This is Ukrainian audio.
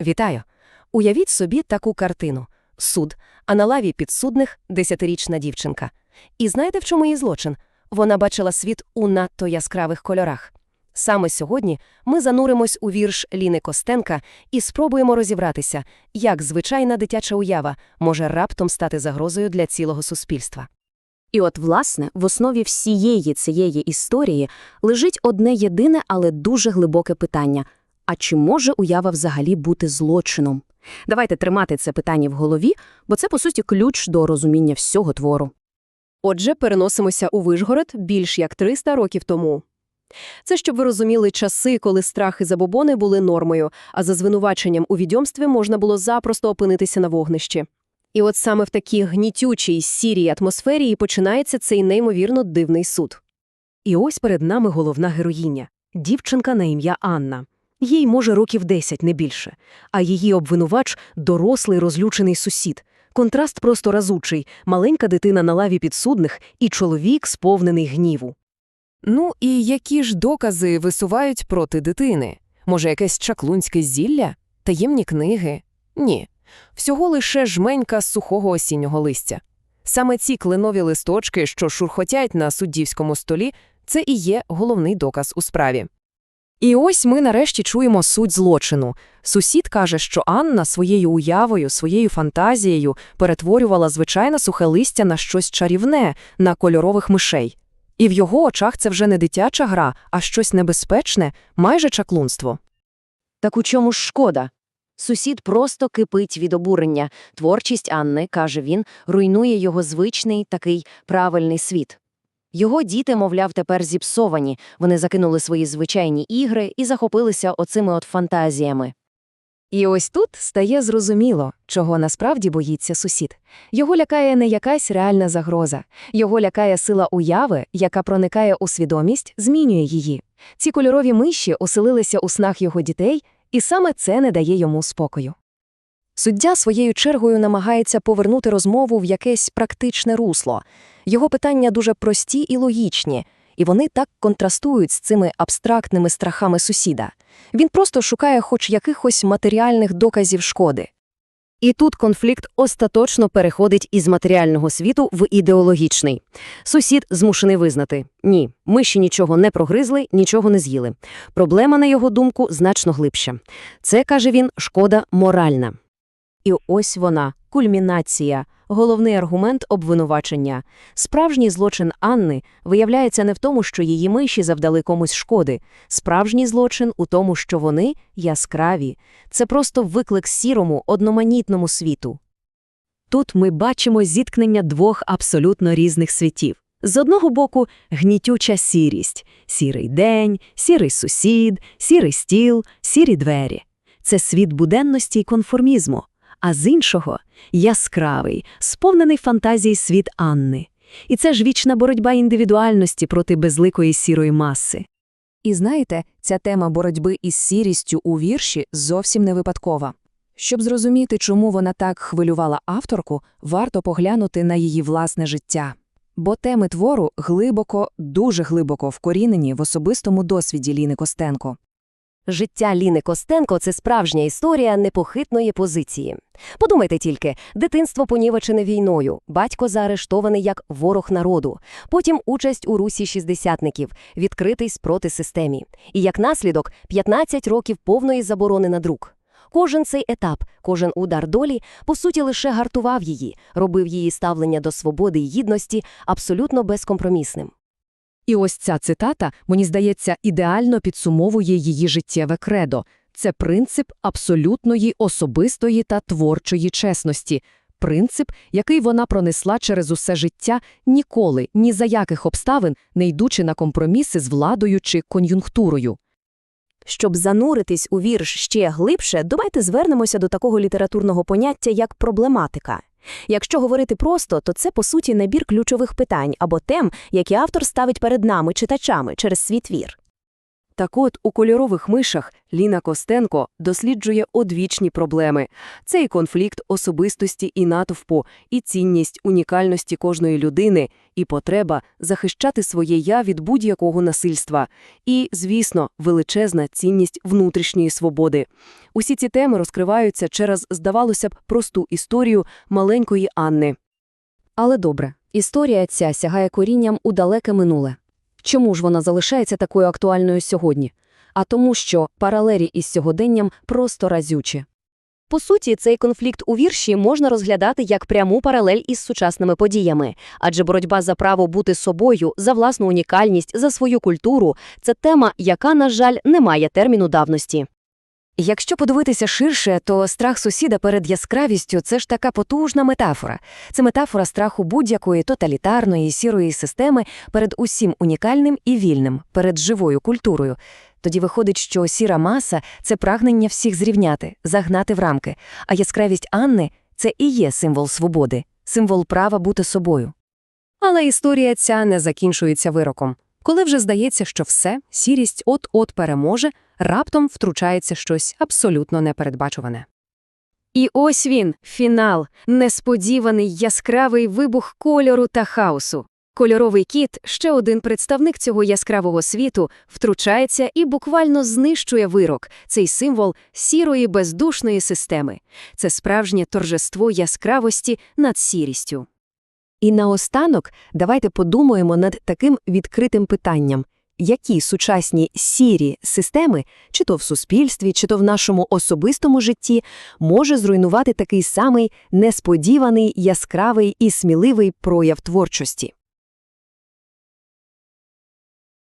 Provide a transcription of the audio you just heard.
Вітаю! Уявіть собі таку картину. Суд, а на лаві підсудних – десятирічна дівчинка. І знаєте, в чому її злочин? Вона бачила світ у надто яскравих кольорах. Саме сьогодні ми зануримось у вірш Ліни Костенка і спробуємо розібратися, як звичайна дитяча уява може раптом стати загрозою для цілого суспільства. І от, власне, в основі всієї цієї історії лежить одне єдине, але дуже глибоке питання – а чи може уява взагалі бути злочином? Давайте тримати це питання в голові, бо це, по суті, ключ до розуміння всього твору. Отже, переносимося у Вишгород більш як 300 років тому. Це щоб ви розуміли часи, коли страх і забобони були нормою, а за звинуваченням у відьомстві можна було запросто опинитися на вогнищі. І от саме в такій гнітючій, сірій атмосфері і починається цей неймовірно дивний суд. І ось перед нами головна героїня – дівчинка на ім'я Анна. Їй, може, років 10, не більше, а її обвинувач – дорослий розлючений сусід. Контраст просто разучий – маленька дитина на лаві підсудних і чоловік, сповнений гніву. Ну і які ж докази висувають проти дитини? Може, якесь чаклунське зілля? Таємні книги? Ні. Всього лише жменька сухого осіннього листя. Саме ці кленові листочки, що шурхотять на суддівському столі, це і є головний доказ у справі. І ось ми нарешті чуємо суть злочину. Сусід каже, що Анна своєю уявою, своєю фантазією перетворювала звичайне сухе листя на щось чарівне, на кольорових мишей. І в його очах це вже не дитяча гра, а щось небезпечне, майже чаклунство. Так у чому ж шкода? Сусід просто кипить від обурення. Творчість Анни, каже він, руйнує його звичний такий правильний світ. Його діти, мовляв, тепер зіпсовані, вони закинули свої звичайні ігри і захопилися оцими от фантазіями. І ось тут стає зрозуміло, чого насправді боїться сусід. Його лякає не якась реальна загроза, його лякає сила уяви, яка проникає у свідомість, змінює її. Ці кольорові миші оселилися у снах його дітей, і саме це не дає йому спокою. Суддя своєю чергою намагається повернути розмову в якесь практичне русло. Його питання дуже прості і логічні, і вони так контрастують з цими абстрактними страхами сусіда. Він просто шукає хоч якихось матеріальних доказів шкоди. І тут конфлікт остаточно переходить із матеріального світу в ідеологічний. Сусід змушений визнати – ні, миші нічого не прогризли, нічого не з'їли. Проблема, на його думку, значно глибша. Це, каже він, шкода моральна. І ось вона, кульмінація, головний аргумент обвинувачення. Справжній злочин Анни виявляється не в тому, що її миші завдали комусь шкоди. Справжній злочин у тому, що вони яскраві. Це просто виклик сірому, одноманітному світу. Тут ми бачимо зіткнення двох абсолютно різних світів. З одного боку – гнітюча сірість – сірий день, сірий сусід, сірий стіл, сірі двері. Це світ буденності й конформізму. А з іншого – яскравий, сповнений фантазії світ Анни. І це ж вічна боротьба індивідуальності проти безликої сірої маси. І знаєте, ця тема боротьби із сірістю у вірші зовсім не випадкова. Щоб зрозуміти, чому вона так хвилювала авторку, варто поглянути на її власне життя. Бо теми твору глибоко, дуже глибоко вкорінені в особистому досвіді Ліни Костенко. Життя Ліни Костенко – це справжня історія непохитної позиції. Подумайте тільки, дитинство понівечене війною, батько заарештований як ворог народу, потім участь у русі шістдесятників, відкритий спроти системі. І як наслідок – 15 років повної заборони на друк. Кожен цей етап, кожен удар долі, по суті, лише гартував її, робив її ставлення до свободи й гідності абсолютно безкомпромісним. І ось ця цитата, мені здається, ідеально підсумовує її життєве кредо. Це принцип абсолютної особистої та творчої чесності. Принцип, який вона пронесла через усе життя, ніколи, ні за яких обставин, не йдучи на компроміси з владою чи кон'юнктурою. Щоб зануритись у вірш ще глибше, давайте звернемося до такого літературного поняття, як проблематика. Якщо говорити просто, то це, по суті, набір ключових питань або тем, які автор ставить перед нами, читачами, через свій твір. Так от, у кольорових мишах Ліна Костенко досліджує одвічні проблеми. Це і конфлікт особистості і натовпу, і цінність унікальності кожної людини, і потреба захищати своє «я» від будь-якого насильства. І, звісно, величезна цінність внутрішньої свободи. Усі ці теми розкриваються через, здавалося б, просту історію маленької Анни. Але добре, історія ця сягає корінням у далеке минуле. Чому ж вона залишається такою актуальною сьогодні? А тому, що паралелі із сьогоденням просто разючі. По суті, цей конфлікт у вірші можна розглядати як пряму паралель із сучасними подіями, адже боротьба за право бути собою, за власну унікальність, за свою культуру це тема, яка, на жаль, не має терміну давності. Якщо подивитися ширше, то страх сусіда перед яскравістю це ж така потужна метафора. Це метафора страху будь-якої тоталітарної сірої системи перед усім унікальним і вільним, перед живою культурою. Тоді виходить, що сіра маса це прагнення всіх зрівняти, загнати в рамки, а яскравість Анни це і є символ свободи, символ права бути собою. Але історія ця не закінчується вироком. Коли вже здається, що все, сірість от-от переможе, раптом втручається щось абсолютно непередбачуване. І ось він, фінал, несподіваний яскравий вибух кольору та хаосу. Кольоровий кіт, ще один представник цього яскравого світу, втручається і буквально знищує вирок, цей символ сірої бездушної системи. Це справжнє торжество яскравості над сірістю. І наостанок давайте подумаємо над таким відкритим питанням. Які сучасні сірі системи, чи то в суспільстві, чи то в нашому особистому житті, може зруйнувати такий самий несподіваний, яскравий і сміливий прояв творчості?